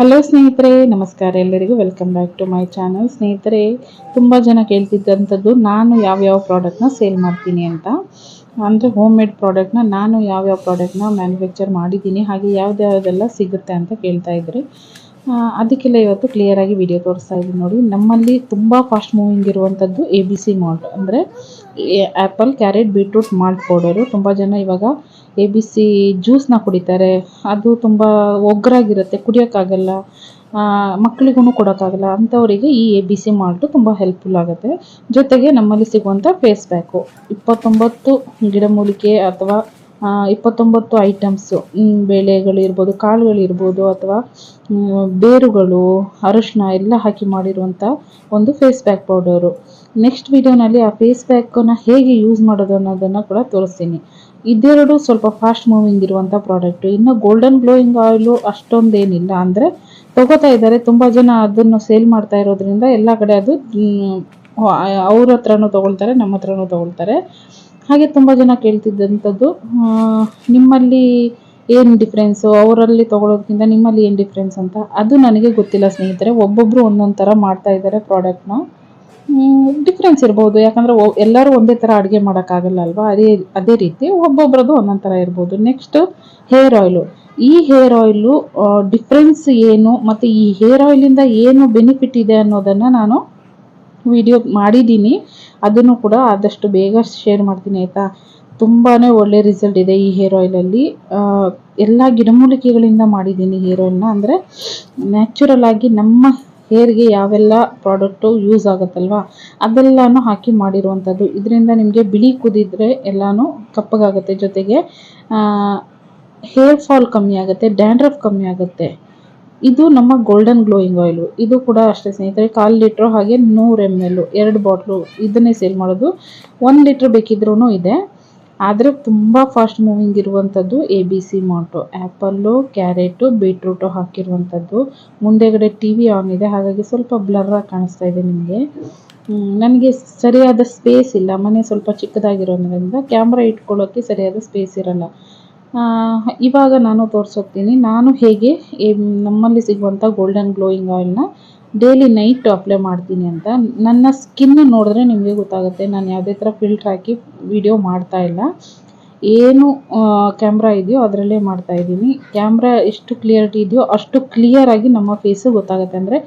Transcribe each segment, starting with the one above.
Hello ಸ್ನೇಹಿತರೆ. ನಮಸ್ಕಾರ ಎಲ್ಲರಿಗೂ. Welcome back to my channel ಸ್ನೇಹಿತರೆ, ತುಂಬ ಜನ ಕೇಳ್ತಿದ್ದಂಥದ್ದು ನಾನು ಯಾವ್ಯಾವ ಪ್ರಾಡಕ್ಟ್ನ ಸೇಲ್ ಮಾಡ್ತೀನಿ ಅಂತ. ಅಂದರೆ ಹೋಮ್ ಮೇಡ್ ಪ್ರಾಡಕ್ಟ್ನ ನಾನು ಯಾವ್ಯಾವ ಪ್ರಾಡಕ್ಟ್ನ ಮ್ಯಾನುಫ್ಯಾಕ್ಚರ್ ಮಾಡಿದ್ದೀನಿ, ಹಾಗೆ ಯಾವ್ದ್ಯಾವ್ದೆಲ್ಲ ಸಿಗುತ್ತೆ ಅಂತ ಕೇಳ್ತಾ ಇದ್ರಿ. ಅದಕ್ಕೆಲ್ಲ ಇವತ್ತು ಕ್ಲಿಯರಾಗಿ ವಿಡಿಯೋ ತೋರಿಸ್ತಾ ಇದ್ದೀನಿ ನೋಡಿ. ನಮ್ಮಲ್ಲಿ ತುಂಬ ಫಾಸ್ಟ್ ಮೂವಿಂಗ್ ಇರುವಂಥದ್ದು ಎ ಬಿ ಸಿ ಮಾಲ್ಟ್ ಅಂದರೆ apple carrot beetroot malt powder ತುಂಬ ಜನ ಇವಾಗ ಎ ಬಿ ಸಿ ಜ್ಯೂಸ್ನ ಕುಡಿತಾರೆ. ಅದು ತುಂಬ ಒಗ್ಗರಾಗಿರುತ್ತೆ ಕುಡಿಯೋಕ್ಕಾಗಲ್ಲ. ಮಕ್ಕಳಿಗೂ ಕೊಡೋಕ್ಕಾಗಲ್ಲ. ಅಂಥವರಿಗೆ ಈ ಎ ಬಿ ಸಿ ಮಾಲ್ಟು ತುಂಬ ಹೆಲ್ಪ್ಫುಲ್ ಆಗುತ್ತೆ. ಜೊತೆಗೆ ನಮ್ಮಲ್ಲಿ ಸಿಗುವಂಥ ಫೇಸ್ ಪ್ಯಾಕು ಇಪ್ಪತ್ತೊಂಬತ್ತು ಗಿಡಮೂಲಿಕೆ ಅಥವಾ ಇಪ್ಪತ್ತೊಂಬತ್ತು ಐಟಮ್ಸು ಬೇಳೆಗಳಿರ್ಬೋದು, ಕಾಳುಗಳಿರ್ಬೋದು ಅಥವಾ ಬೇರುಗಳು, ಅರಶಿನ ಎಲ್ಲ ಹಾಕಿ ಮಾಡಿರುವಂಥ ಒಂದು ಫೇಸ್ ಪ್ಯಾಕ್ ಪೌಡರು ನೆಕ್ಸ್ಟ್ ವಿಡಿಯೋನಲ್ಲಿ ಆ ಫೇಸ್ ಪ್ಯಾಕನ್ನು ಹೇಗೆ ಯೂಸ್ ಮಾಡೋದು ಅನ್ನೋದನ್ನು ಕೂಡ ತೋರಿಸ್ತೀನಿ. ಇದೆರಡು ಸ್ವಲ್ಪ ಫಾಸ್ಟ್ ಮೂವಿಂಗ್ ಇರುವಂಥ ಪ್ರಾಡಕ್ಟು ಇನ್ನು ಗೋಲ್ಡನ್ ಗ್ಲೋಯಿಂಗ್ ಆಯಿಲು ಅಷ್ಟೊಂದೇನಿಲ್ಲ. ಅಂದರೆ ತಗೋತಾ ಇದ್ದಾರೆ. ತುಂಬ ಜನ ಅದನ್ನು ಸೇಲ್ ಮಾಡ್ತಾ ಇರೋದ್ರಿಂದ ಎಲ್ಲ ಕಡೆ ಅದು ಅವ್ರ ಹತ್ರನೂ ತೊಗೊಳ್ತಾರೆ, ನಮ್ಮ ಹತ್ರನೂ ತೊಗೊಳ್ತಾರೆ. ಹಾಗೆ ತುಂಬ ಜನ ಕೇಳ್ತಿದ್ದಂಥದ್ದು ನಿಮ್ಮಲ್ಲಿ ಏನು ಡಿಫ್ರೆನ್ಸು ಅವರಲ್ಲಿ ತೊಗೊಳೋದ್ಕಿಂತ ನಿಮ್ಮಲ್ಲಿ ಏನು ಡಿಫ್ರೆನ್ಸ್ ಅಂತ? ಅದು ನನಗೆ ಗೊತ್ತಿಲ್ಲ ಸ್ನೇಹಿತರೆ. ಒಬ್ಬೊಬ್ಬರು ಒಂದೊಂದು ಥರ ಮಾಡ್ತಾ ಇದ್ದಾರೆ ಪ್ರಾಡಕ್ಟ್ನ ಡಿಫ್ರೆನ್ಸ್ ಇರ್ಬೋದು. ಯಾಕಂದರೆ ಎಲ್ಲರೂ ಒಂದೇ ಥರ ಅಡುಗೆ ಮಾಡೋಕ್ಕಾಗಲ್ಲ ಅಲ್ವಾ ಅದೇ ಅದೇ ರೀತಿ ಒಬ್ಬೊಬ್ರದ್ದು ಒಂದೊಂದು ಥರ ಇರ್ಬೋದು. ನೆಕ್ಸ್ಟ್ ಹೇರ್ ಆಯಿಲು ಈ ಹೇರ್ ಆಯಿಲು ಡಿಫ್ರೆನ್ಸ್ ಏನು ಮತ್ತು ಈ ಹೇರ್ ಆಯಿಲಿಂದ ಏನು ಬೆನಿಫಿಟ್ ಇದೆ ಅನ್ನೋದನ್ನು ನಾನು ವಿಡಿಯೋ ಮಾಡಿದ್ದೀನಿ. ಅದನ್ನು ಕೂಡ ಆದಷ್ಟು ಬೇಗ ಶೇರ್ ಮಾಡ್ತೀನಿ, ಆಯಿತಾ? ತುಂಬಾ ಒಳ್ಳೆ ರಿಸಲ್ಟ್ ಇದೆ ಈ ಹೇರ್ ಆಯಿಲಲ್ಲಿ ಎಲ್ಲ ಗಿಡಮೂಲಿಕೆಗಳಿಂದ ಮಾಡಿದ್ದೀನಿ ಹೇರ್ ಆಯಿಲ್ನ ಅಂದರೆ ನ್ಯಾಚುರಲ್ ಆಗಿ ನಮ್ಮ ಹೇರ್ಗೆ ಯಾವೆಲ್ಲ ಪ್ರಾಡಕ್ಟು ಯೂಸ್ ಆಗುತ್ತಲ್ವ, ಅದೆಲ್ಲನೂ ಹಾಕಿ ಮಾಡಿರುವಂಥದ್ದು. ಇದರಿಂದ ನಿಮಗೆ ಬಿಳಿ ಕುದಿದ್ರೆ ಎಲ್ಲನೂ ಕಪ್ಪಗಾಗುತ್ತೆ. ಜೊತೆಗೆ ಹೇರ್ ಫಾಲ್ ಕಮ್ಮಿ ಆಗುತ್ತೆ, ಡ್ಯಾಂಡ್ರಫ್ ಕಮ್ಮಿ ಆಗುತ್ತೆ. ಇದು ನಮ್ಮ ಗೋಲ್ಡನ್ ಗ್ಲೋಯಿಂಗ್ ಆಯಿಲು. ಇದು ಕೂಡ ಅಷ್ಟೇ ಸ್ನೇಹಿತರೆ, ಕಾಲು ಲೀಟ್ರು ಹಾಗೆ ನೂರು ಎಂ ಎಲ್, ಎರಡು ಬಾಟ್ಲು ಇದನ್ನೇ ಸೇಲ್ ಮಾಡೋದು. ಒಂದು ಲೀಟ್ರ್ ಬೇಕಿದ್ರೂ ಇದೆ. ಆದರೆ ತುಂಬ ಫಾಸ್ಟ್ ಮೂವಿಂಗ್ ಇರುವಂಥದ್ದು A B C malt apple carrot beetroot ಹಾಕಿರುವಂಥದ್ದು ಮುಂದೆಗಡೆ ಟಿ ವಿ ಆನ್ ಇದೆ. ಹಾಗಾಗಿ ಸ್ವಲ್ಪ ಬ್ಲರ್ರಾಗಿ ಕಾಣಿಸ್ತಾ ಇದೆ ನಿಮಗೆ. ನನಗೆ ಸರಿಯಾದ ಸ್ಪೇಸ್ ಇಲ್ಲ. ಮನೆ ಸ್ವಲ್ಪ ಚಿಕ್ಕದಾಗಿರೋದ್ರಿಂದ ಕ್ಯಾಮ್ರಾ ಇಟ್ಕೊಳ್ಳೋಕ್ಕೆ ಸರಿಯಾದ ಸ್ಪೇಸ್ ಇರಲ್ಲ. ಇವಾಗ ನಾನು ತೋರಿಸೋತೀನಿ ನಾನು ಹೇಗೆ ನಮ್ಮಲ್ಲಿ ಸಿಗುವಂಥ ಗೋಲ್ಡನ್ ಗ್ಲೋಯಿಂಗ್ ಆಯಿಲ್ನ ಡೈಲಿ ನೈಟ್ ಅಪ್ಲೈ ಮಾಡ್ತೀನಿ ಅಂತ. ನನ್ನ ಸ್ಕಿನ್ ನೋಡಿದ್ರೆ ನಿಮಗೆ ಗೊತ್ತಾಗುತ್ತೆ. ನಾನು ಯಾವುದೇ ಥರ ಫಿಲ್ಟ್ರ್ ಹಾಕಿ ವಿಡಿಯೋ ಮಾಡ್ತಾ ಇಲ್ಲ. ಏನು ಕ್ಯಾಮ್ರಾ ಇದೆಯೋ ಅದರಲ್ಲೇ ಮಾಡ್ತಾ ಇದ್ದೀನಿ. ಕ್ಯಾಮ್ರಾ ಎಷ್ಟು ಕ್ಲಿಯರಿಟಿ ಇದೆಯೋ ಅಷ್ಟು ಕ್ಲಿಯರಾಗಿ ನಮ್ಮ ಫೇಸು ಗೊತ್ತಾಗುತ್ತೆ. ಅಂದರೆ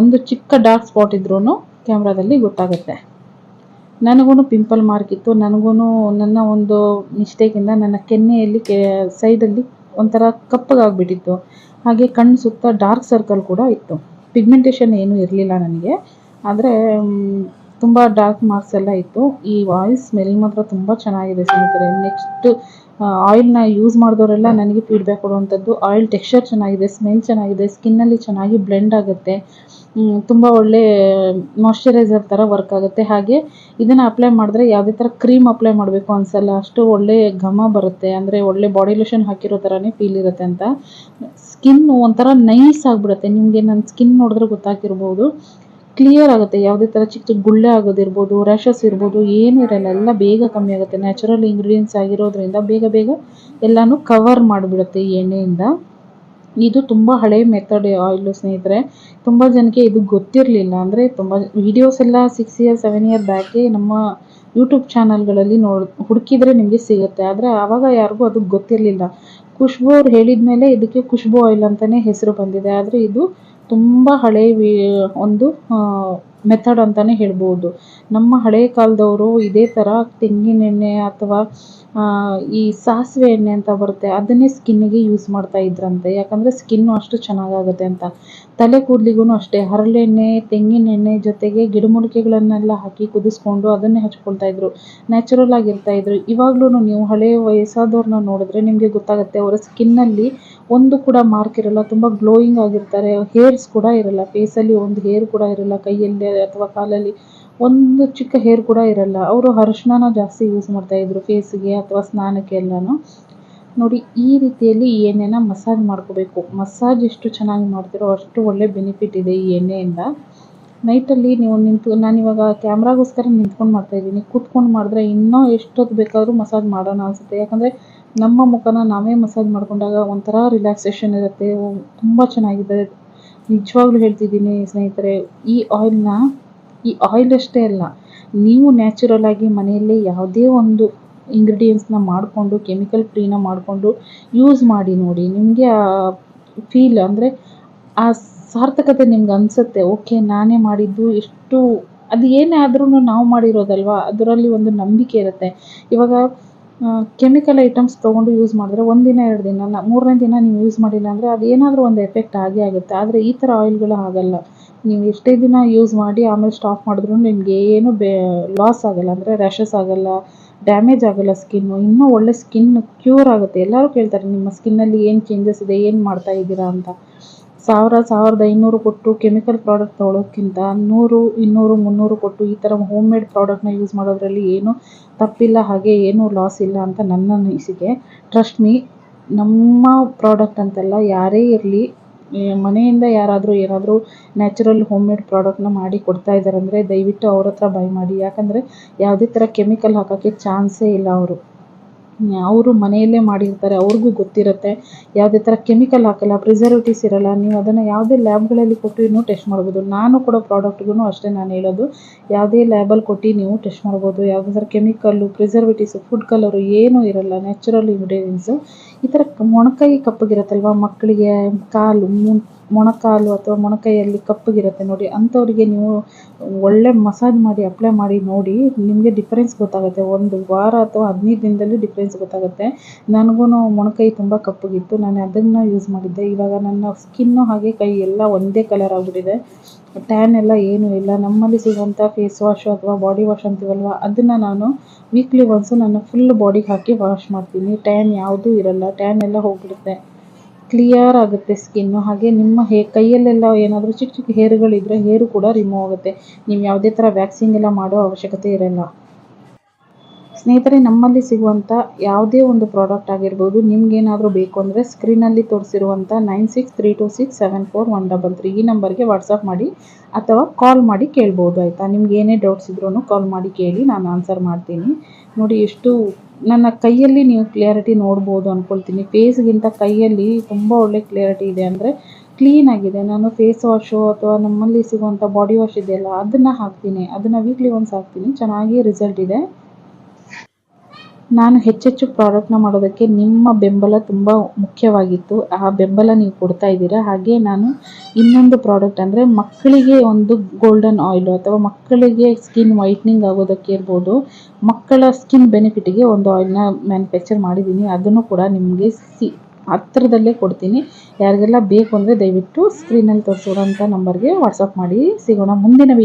ಒಂದು ಚಿಕ್ಕ ಡಾರ್ಕ್ ಸ್ಪಾಟ್ ಇದ್ರೂ ಕ್ಯಾಮ್ರಾದಲ್ಲಿ ಗೊತ್ತಾಗುತ್ತೆ. ನನಗೂ ಪಿಂಪಲ್ ಮಾರ್ಕ್ ಇತ್ತು. ನನಗೂ ನನ್ನ ಒಂದು ಮಿಸ್ಟೇಕಿಂದ ನನ್ನ ಕೆನ್ನೆಯಲ್ಲಿ, ಕೆ ಸೈಡಲ್ಲಿ ಒಂಥರ ಕಪ್ಪಗಾಗ್ಬಿಟ್ಟಿತ್ತು. ಹಾಗೆ ಕಣ್ಣು ಸುತ್ತ ಡಾರ್ಕ್ ಸರ್ಕಲ್ ಕೂಡ ಇತ್ತು. ಪಿಗ್ಮೆಂಟೇಷನ್ ಏನೂ ಇರಲಿಲ್ಲ ನನಗೆ. ಆದರೆ ತುಂಬ ಡಾರ್ಕ್ ಮಾರ್ಕ್ಸ್ ಎಲ್ಲ ಇತ್ತು. ಈ ಆಯಿಲ್ ಸ್ಮೆಲ್ ಮಾತ್ರ ತುಂಬ ಚೆನ್ನಾಗಿದೆ ಸ್ನೇಹಿತರೆ. ನೆಕ್ಸ್ಟ್ ಆಯಿಲ್ನ ಯೂಸ್ ಮಾಡಿದವರೆಲ್ಲ ನನಗೆ ಫೀಡ್ಬ್ಯಾಕ್ ಕೊಡುವಂಥದ್ದು ಆಯಿಲ್ ಟೆಕ್ಸ್ಚರ್ ಚೆನ್ನಾಗಿದೆ ಸ್ಮೆಲ್ ಚೆನ್ನಾಗಿದೆ ಸ್ಕಿನ್ನಲ್ಲಿ ಚೆನ್ನಾಗಿ ಬ್ಲೆಂಡ್ ಆಗುತ್ತೆ. ತುಂಬ ಒಳ್ಳೆ ಮಾಯಿಶ್ಚರೈಸರ್ ಥರ ವರ್ಕ್ ಆಗುತ್ತೆ. ಹಾಗೆ ಇದನ್ನು ಅಪ್ಲೈ ಮಾಡಿದ್ರೆ ಯಾವುದೇ ಥರ ಕ್ರೀಮ್ ಅಪ್ಲೈ ಮಾಡಬೇಕು ಅನಿಸಲ್ಲ. ಅಷ್ಟು ಒಳ್ಳೆ ಘಮ ಬರುತ್ತೆ. ಅಂದರೆ ಒಳ್ಳೆ ಬಾಡಿ ಲೋಷನ್ ಹಾಕಿರೋ ಥರನೇ ಫೀಲ್ ಇರುತ್ತೆ ಅಂತ. ಸ್ಕಿನ್ ಒಂಥರ ನೈಸ್ ಆಗಿಬಿಡುತ್ತೆ. ನಿಮಗೆ ನನ್ನ ಸ್ಕಿನ್ ನೋಡಿದ್ರೆ ಗೊತ್ತಾಗಿರ್ಬೋದು. ಕ್ಲಿಯರ್ ಆಗುತ್ತೆ. ಯಾವುದೇ ಥರ ಚಿಕ್ಕ ಚಿಕ್ಕ ಗುಳ್ಳೆ ಆಗೋದಿರ್ಬೋದು ರ್ಯಾಷಸ್ ಇರ್ಬೋದು, ಏನೂ ಇರಲ್ಲ. ಎಲ್ಲ ಬೇಗ ಕಮ್ಮಿ ಆಗುತ್ತೆ. ನ್ಯಾಚುರಲ್ ಇಂಗ್ರೀಡಿಯೆಂಟ್ಸ್ ಆಗಿರೋದ್ರಿಂದ ಬೇಗ ಬೇಗ ಎಲ್ಲನೂ ಕವರ್ ಮಾಡಿಬಿಡುತ್ತೆ ಎಣ್ಣೆಯಿಂದ ಇದು ತುಂಬ ಹಳೆ ಮೆಥಡ್ ಆಯಿಲು ಸ್ನೇಹಿತರೆ. ತುಂಬ ಜನಕ್ಕೆ ಇದು ಗೊತ್ತಿರಲಿಲ್ಲ. ಅಂದರೆ ತುಂಬ ವೀಡಿಯೋಸ್ ಎಲ್ಲ ಸಿಕ್ಸ್ ಇಯರ್ ಸೆವೆನ್ ಇಯರ್ ಬ್ಯಾಕೆ ನಮ್ಮ ಯೂಟ್ಯೂಬ್ ಚಾನಲ್ಗಳಲ್ಲಿ ನೋಡಿ, ಹುಡುಕಿದ್ರೆ ನಿಮಗೆ ಸಿಗುತ್ತೆ. ಆದರೆ ಆವಾಗ ಯಾರಿಗೂ ಅದು ಗೊತ್ತಿರಲಿಲ್ಲ. ಖುಷ್ಬು ಅವ್ರು ಹೇಳಿದ ಮೇಲೆ ಇದಕ್ಕೆ ಖುಷ್ಬು ಆಯಿಲ್ ಅಂತಲೇ ಹೆಸರು ಬಂದಿದೆ. ಆದರೆ ಇದು ತುಂಬ ಹಳೆ ಒಂದು ಮೆಥಡ್ ಅಂತಲೇ ಹೇಳ್ಬೋದು. ನಮ್ಮ ಹಳೆ ಕಾಲದವರು ಇದೇ ಥರ ತೆಂಗಿನೆಣ್ಣೆ ಅಥವಾ ಆ, ಈ ಸಾಸಿವೆ ಎಣ್ಣೆ ಅಂತ ಬರುತ್ತೆ ಅದನ್ನೇ ಸ್ಕಿನ್ನಿಗೆ ಯೂಸ್ ಮಾಡ್ತಾ ಇದ್ರಂತೆ. ಯಾಕಂದರೆ ಸ್ಕಿನ್ನು ಅಷ್ಟು ಚೆನ್ನಾಗಾಗುತ್ತೆ ಅಂತ. ತಲೆ ಕೂದಲಿಗೂ ಅಷ್ಟೇ. ಹರಳೆಣ್ಣೆ ತೆಂಗಿನೆಣ್ಣೆ ಜೊತೆಗೆ ಗಿಡಮೂಲಿಕೆಗಳನ್ನೆಲ್ಲ ಹಾಕಿ ಕುದಿಸ್ಕೊಂಡು ಅದನ್ನೇ ಹಚ್ಕೊಳ್ತಾ ಇದ್ರು. ನ್ಯಾಚುರಲ್ ಆಗಿರ್ತಾ ಇದ್ರು. ಇವಾಗ್ಲೂ ನೀವು ಹಳೆ ವಯಸ್ಸಾದವ್ರನ್ನ ನೋಡಿದ್ರೆ ನಿಮಗೆ ಗೊತ್ತಾಗುತ್ತೆ ಅವರ ಸ್ಕಿನ್ನಲ್ಲಿ ಒಂದು ಕೂಡ ಮಾರ್ಕ್ ಇರಲ್ಲ, ತುಂಬ ಗ್ಲೋಯಿಂಗ್ ಆಗಿರ್ತಾರೆ ಹೇರ್ಸ್ ಕೂಡ ಇರಲ್ಲ ಫೇಸಲ್ಲಿ ಒಂದು ಹೇರ್ ಕೂಡ ಇರಲ್ಲ, ಕೈಯಲ್ಲಿ ಅಥವಾ ಕಾಲಲ್ಲಿ ಒಂದು ಚಿಕ್ಕ ಹೇರ್ ಕೂಡ ಇರಲ್ಲ. ಅವರು ಅರಿಶಿನ ಜಾಸ್ತಿ ಯೂಸ್ ಮಾಡ್ತಾ ಇದ್ರು ಫೇಸ್ಗೆ ಅಥವಾ ಸ್ನಾನಕ್ಕೆ ಎಲ್ಲನೂ. ನೋಡಿ, ಈ ರೀತಿಯಲ್ಲಿ ಈ ಎಣ್ಣೆನ ಮಸಾಜ್ ಮಾಡ್ಕೋಬೇಕು. ಮಸಾಜ್ ಎಷ್ಟು ಚೆನ್ನಾಗಿ ಮಾಡ್ತಿರೋ ಅಷ್ಟು ಒಳ್ಳೆ ಬೆನಿಫಿಟ್ ಇದೆ ಈ ಎಣ್ಣೆಯಿಂದ. ನೈಟಲ್ಲಿ ನೀವು ನಿಂತು ನಾನಿವಾಗ ಕ್ಯಾಮ್ರಾಗೋಸ್ಕರ ನಿಂತ್ಕೊಂಡು ಮಾಡ್ತಾ ಇದ್ದೀನಿ. ಕೂತ್ಕೊಂಡು ಮಾಡಿದ್ರೆ ಇನ್ನೂ ಎಷ್ಟೊತ್ತು ಬೇಕಾದರೂ ಮಸಾಜ್ ಮಾಡೋಣ ಅನಿಸುತ್ತೆ. ಯಾಕಂದರೆ ನಮ್ಮ ಮುಖನ ನಾವೇ ಮಸಾಜ್ ಮಾಡ್ಕೊಂಡಾಗ ಒಂಥರ ರಿಲ್ಯಾಕ್ಸೇಷನ್ ಇರುತ್ತೆ. ತುಂಬ ಚೆನ್ನಾಗಿದೆ. ನಿಜವಾಗ್ಲೂ ಹೇಳ್ತಿದ್ದೀನಿ ಸ್ನೇಹಿತರೆ, ಈ ಆಯಿಲ್ನ ಈ ಆಯಿಲ್ ಅಷ್ಟೇ ಅಲ್ಲ, ನೀವು ನ್ಯಾಚುರಲ್ ಆಗಿ ಮನೆಯಲ್ಲೇ ಯಾವುದೇ ಒಂದು ಇಂಗ್ರೀಡಿಯೆಂಟ್ಸ್ನ ಮಾಡಿಕೊಂಡು ಕೆಮಿಕಲ್ ಫ್ರೀನ ಮಾಡಿಕೊಂಡು ಯೂಸ್ ಮಾಡಿ ನೋಡಿ, ನಿಮಗೆ ಆ ಫೀಲ್ ಅಂದರೆ ಆ ಸಾರ್ಥಕತೆ ನಿಮ್ಗೆ ಅನಿಸುತ್ತೆ. ಓಕೆ ನಾನೇ ಮಾಡಿದ್ದು ಎಷ್ಟು ಅದು ಏನೇ ಆದ್ರೂ ನಾವು ಮಾಡಿರೋದಲ್ವಾ? ಅದರಲ್ಲಿ ಒಂದು ನಂಬಿಕೆ ಇರುತ್ತೆ. ಇವಾಗ ಕೆಮಿಕಲ್ ಐಟಮ್ಸ್ ತೊಗೊಂಡು ಯೂಸ್ ಮಾಡಿದ್ರೆ ಒಂದಿನ ಎರಡು ದಿನ ಅಲ್ಲ, ಮೂರನೇ ದಿನ ನೀವು ಯೂಸ್ ಮಾಡಿಲ್ಲ ಅಂದರೆ ಅದು ಏನಾದರೂ ಒಂದು ಎಫೆಕ್ಟ್ ಆಗೇ ಆಗುತ್ತೆ. ಆದರೆ ಈ ಥರ ಆಯಿಲ್ಗಳು ಹಾಗಲ್ಲ ನೀವು ಎಷ್ಟೇ ದಿನ ಯೂಸ್ ಮಾಡಿ ಆಮೇಲೆ ಸ್ಟಾಪ್ ಮಾಡಿದ್ರು ನಿಮಗೆ ಏನು ಬೇ ಲಾಸ್ ಆಗಲ್ಲ. ಅಂದರೆ ರ್ಯಾಷಸ್ ಆಗಲ್ಲ ಡ್ಯಾಮೇಜ್ ಆಗಲ್ಲ ಸ್ಕಿನ್ನು ಇನ್ನೂ ಒಳ್ಳೆ ಸ್ಕಿನ್ ಕ್ಯೂರ್ ಆಗುತ್ತೆ. ಎಲ್ಲರೂ ಕೇಳ್ತಾರೆ, ನಿಮ್ಮ ಸ್ಕಿನ್ನಲ್ಲಿ ಏನು ಚೇಂಜಸ್ ಇದೆ, ಏನು ಮಾಡ್ತಾ ಇದ್ದೀರಾ ಅಂತ. ಸಾವಿರ ಸಾವಿರದ ಐನೂರು ಕೊಟ್ಟು ಕೆಮಿಕಲ್ ಪ್ರಾಡಕ್ಟ್ ತೊಗೊಳೋಕ್ಕಿಂತ ನೂರು, ಇನ್ನೂರು, ಮುನ್ನೂರು ಕೊಟ್ಟು ಈ ಥರ ಹೋಮ್ ಮೇಡ್ ಪ್ರಾಡಕ್ಟ್ನ ಯೂಸ್ ಮಾಡೋದ್ರಲ್ಲಿ ಏನೂ ತಪ್ಪಿಲ್ಲ, ಹಾಗೆ ಏನೂ ಲಾಸ್ ಇಲ್ಲ ಅಂತ ನನ್ನ ಅನಿಸಿಕೆ. ಟ್ರಸ್ಟ್ ಮೀ, ನಮ್ಮ ಪ್ರಾಡಕ್ಟ್ ಅಂತಲ್ಲ ಯಾರೇ ಇರಲಿ ಮನೆಯಿಂದ ಯಾರಾದರೂ ಏನಾದರೂ ನ್ಯಾಚುರಲ್ ಹೋಮ್ ಮೇಡ್ ಪ್ರಾಡಕ್ಟ್ನ ಮಾಡಿ ಕೊಡ್ತಾ ಇದ್ದಾರೆ ಅಂದರೆ ದಯವಿಟ್ಟು ಅವ್ರ ಹತ್ರ ಬೈ ಮಾಡಿ. ಯಾಕಂದರೆ ಯಾವುದೇ ಥರ ಕೆಮಿಕಲ್ ಹಾಕೋಕ್ಕೆ ಚಾನ್ಸೇ ಇಲ್ಲ ಅವರು. ಅವರು ಮನೆಯಲ್ಲೇ ಮಾಡಿರ್ತಾರೆ, ಅವ್ರಿಗೂ ಗೊತ್ತಿರುತ್ತೆ. ಯಾವುದೇ ಥರ ಕೆಮಿಕಲ್ ಹಾಕಲ್ಲ ಪ್ರಿಸರ್ವೇಟಿವ್ಸ್ ಇರಲ್ಲ, ನೀವು ಅದನ್ನು ಯಾವುದೇ ಲ್ಯಾಬ್ಗಳಲ್ಲಿ ಕೊಟ್ಟು ಇನ್ನೂ ಟೆಸ್ಟ್ ಮಾಡ್ಬೋದು. ನಾನು ಕೊಡೋ ಪ್ರಾಡಕ್ಟ್ಗೂ ಅಷ್ಟೇ ನಾನು ಹೇಳೋದು. ಯಾವುದೇ ಲ್ಯಾಬಲ್ಲಿ ಕೊಟ್ಟು ನೀವು ಟೆಸ್ಟ್ ಮಾಡ್ಬೋದು. ಯಾವುದೇ ಥರ ಕೆಮಿಕಲ್ಲು ಪ್ರಿಸರ್ವೇಟಿವ್ಸು ಫುಡ್ ಕಲರು ಏನೂ ಇರಲ್ಲ ನ್ಯಾಚುರಲ್ ಇಂಗ್ರೀಡಿಯೆಂಟ್ಸು ಈ ಥರ ಮೊಣಕೈ ಕಪ್ಪಗಿರುತ್ತಲ್ವ ಮಕ್ಕಳಿಗೆ, ಕಾಲು ಮೊಣಕಾಲು ಅಥವಾ ಮೊಣಕೈಯಲ್ಲಿ ಕಪ್ಪಗಿರುತ್ತೆ ನೋಡಿ, ಅಂಥವ್ರಿಗೆ ನೀವು ಒಳ್ಳೆ ಮಸಾಜ್ ಮಾಡಿ ಅಪ್ಲೈ ಮಾಡಿ ನೋಡಿ, ನಿಮಗೆ ಡಿಫ್ರೆನ್ಸ್ ಗೊತ್ತಾಗುತ್ತೆ. ಒಂದು ವಾರ ಅಥವಾ ಹದಿನೈದು ದಿನದಲ್ಲಿ ಡಿಫ್ರೆನ್ಸ್ ಗೊತ್ತಾಗುತ್ತೆ. ನನಗೂ ಮೊಣಕೈ ತುಂಬ ಕಪ್ಪಗಿತ್ತು ನಾನು ಅದನ್ನು ಯೂಸ್ ಮಾಡಿದ್ದೆ. ಇವಾಗ ನನ್ನ ಸ್ಕಿನ್ನು ಹಾಗೆ ಕೈ ಎಲ್ಲ ಒಂದೇ ಕಲರ್ ಆಗಿಬಿಟ್ಟಿದೆ. ಟ್ಯಾನ್ ಎಲ್ಲ ಏನೂ ಇಲ್ಲ. ನಮ್ಮಲ್ಲಿ ಸಿಗುವಂಥ ಫೇಸ್ ವಾಶು ಅಥವಾ ಬಾಡಿ ವಾಶ್ ಅಂತೀವಲ್ವ, ಅದನ್ನು ನಾನು ವೀಕ್ಲಿ ಒನ್ಸು ನನ್ನ ಫುಲ್ ಬಾಡಿಗೆ ಹಾಕಿ ವಾಶ್ ಮಾಡ್ತೀನಿ. ಟ್ಯಾನ್ ಯಾವುದೂ ಇರಲ್ಲ. ಟ್ಯಾನ್ ಎಲ್ಲ ಹೋಗಿಬಿಡುತ್ತೆ. ಕ್ಲಿಯರ್ ಆಗುತ್ತೆ ಸ್ಕಿನ್ನು ಹಾಗೆ ನಿಮ್ಮ ಹೇ, ಕೈಯಲ್ಲೆಲ್ಲ ಏನಾದರೂ ಚಿಕ್ಕ ಚಿಕ್ಕ ಹೇರುಗಳಿದ್ದರೆ ಹೇರು ಕೂಡ ರಿಮೂವ್ ಆಗುತ್ತೆ. ನೀವು ಯಾವುದೇ ಥರ ವ್ಯಾಕ್ಸಿಂಗ್ ಎಲ್ಲ ಮಾಡೋ ಅವಶ್ಯಕತೆ ಇರಲ್ಲ. ಸ್ನೇಹಿತರೆ, ನಮ್ಮಲ್ಲಿ ಸಿಗುವಂಥ ಯಾವುದೇ ಒಂದು ಪ್ರಾಡಕ್ಟ್ ಆಗಿರ್ಬೋದು ನಿಮ್ಗೇನಾದರೂ ಬೇಕು ಅಂದರೆ ಸ್ಕ್ರೀನಲ್ಲಿ ತೋರಿಸಿರುವಂಥ nine six three two six seven four one double three ಈ ನಂಬರ್ಗೆ ವಾಟ್ಸಪ್ ಮಾಡಿ ಅಥವಾ ಕಾಲ್ ಮಾಡಿ ಕೇಳ್ಬೋದು, ಆಯಿತಾ? ನಿಮ್ಗೆ ಏನೇ ಡೌಟ್ಸ್ ಇದ್ರೂ ಕಾಲ್ ಮಾಡಿ ಕೇಳಿ, ನಾನು ಆನ್ಸರ್ ಮಾಡ್ತೀನಿ. ನೋಡಿ, ಎಷ್ಟು ನನ್ನ ಕೈಯಲ್ಲಿ ನೀವು ಕ್ಲಿಯರಿಟಿ ನೋಡ್ಬೋದು ಅಂದ್ಕೊಳ್ತೀನಿ ಫೇಸ್ಗಿಂತ ಕೈಯಲ್ಲಿ ತುಂಬ ಒಳ್ಳೆ ಕ್ಲಿಯರಿಟಿ ಇದೆ ಅಂದರೆ ಕ್ಲೀನ್ ಆಗಿದೆ. ನಾನು ಫೇಸ್ ವಾಶು ಅಥವಾ ನಮ್ಮಲ್ಲಿ ಸಿಗುವಂಥ ಬಾಡಿ ವಾಶ್ ಇದೆಯಲ್ಲ, ಅದನ್ನು ಹಾಕ್ತೀನಿ. ಅದನ್ನು ವೀಕ್ಲಿ ಒನ್ಸ್ ಹಾಕ್ತೀನಿ. ಚೆನ್ನಾಗಿ ರಿಸಲ್ಟ್ ಇದೆ. ನಾನು ಹೆಚ್ಚೆಚ್ಚು ಪ್ರಾಡಕ್ಟ್ನ ಮಾಡೋದಕ್ಕೆ ನಿಮ್ಮ ಬೆಂಬಲ ತುಂಬ ಮುಖ್ಯವಾಗಿತ್ತು. ಆ ಬೆಂಬಲ ನೀವು ಕೊಡ್ತಾ ಇದ್ದೀರಾ? ಹಾಗೆ ನಾನು ಇನ್ನೊಂದು ಪ್ರಾಡಕ್ಟ್ ಅಂದರೆ ಮಕ್ಕಳಿಗೆ ಒಂದು ಗೋಲ್ಡನ್ ಆಯಿಲು ಅಥವಾ ಮಕ್ಕಳಿಗೆ ಸ್ಕಿನ್ ವೈಟ್ನಿಂಗ್ ಆಗೋದಕ್ಕೆ ಇರ್ಬೋದು. ಮಕ್ಕಳ ಸ್ಕಿನ್ ಬೆನಿಫಿಟ್ಗೆ ಒಂದು ಆಯಿಲ್ನ ಮ್ಯಾನುಫ್ಯಾಕ್ಚರ್ ಮಾಡಿದ್ದೀನಿ. ಅದನ್ನು ಕೂಡ ನಿಮಗೆ ಸಿ ಹತ್ತಿರದಲ್ಲೇ ಕೊಡ್ತೀನಿ. ಯಾರಿಗೆಲ್ಲ ಬೇಕು ಅಂದರೆ ದಯವಿಟ್ಟು ಸ್ಕ್ರೀನಲ್ಲಿ ತೋರಿಸಿರೋಂಥ ನಂಬರ್ಗೆ ವಾಟ್ಸಪ್ ಮಾಡಿ ಸಿಗೋಣ. ಮುಂದಿನ ವೀಡಿಯೋ